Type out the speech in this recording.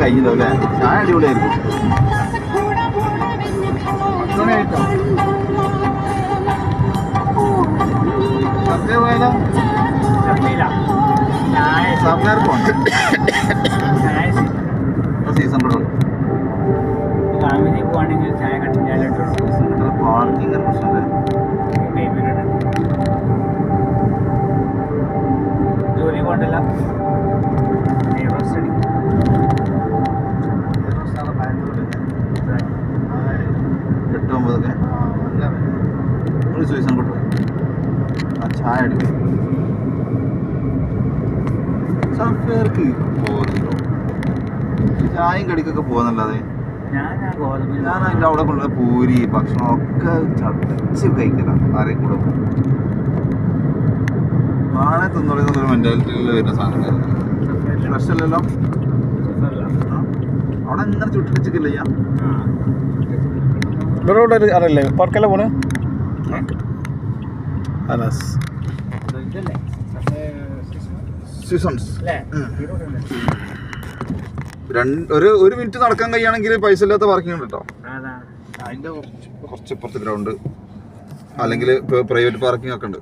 കഴിഞ്ഞല്ലോ അല്ലേ ചായ അടിപൊളിയായിരിക്കും സദ്യ പോയാലോ പോകണം ചായ സീസൺ റോഡ് ഫാമിലി പോവാണെങ്കിൽ ചായ കട്ടിന്റെ പാർക്കിംഗ് ചായ ചായയും കടിക്കൊക്കെ പോകുന്നല്ലാതെ ഞാൻ അതിന്റെ അവിടെ കൊണ്ടുവന്ന പൂരി ഭക്ഷണം ഒക്കെ ചടച്ച് കഴിക്കല ആരെയും കൂടെ പോകും. നാളെ പറയുന്ന ഒരു മെന്റാലിറ്റിയിൽ വരുന്ന സാധനങ്ങൾ സ്പെഷ്യലല്ലോ അവിടെ ഇങ്ങനെ ചുട്ടിച്ചിക്കില്ല ഞാൻ റോഡ് അറിയില്ലേ? പാർക്കല്ല പോണ്? അനസ് ഇതല്ലേ? സീസൺസ് അല്ലേ? രണ്ട് ഒരു ഒരു മിനിറ്റ് നടക്കാൻ കഴിയുകയാണെങ്കിൽ പൈസ ഇല്ലാത്ത പാർക്കിംഗ് ഉണ്ട് കേട്ടോ അതാ. അതിന്റെ കുറച്ച് ഇപ്പുറത്ത് ഗ്രൗണ്ട് അല്ലെങ്കിൽ പ്രൈവറ്റ് പാർക്കിംഗ് ഒക്കെ ഉണ്ട്.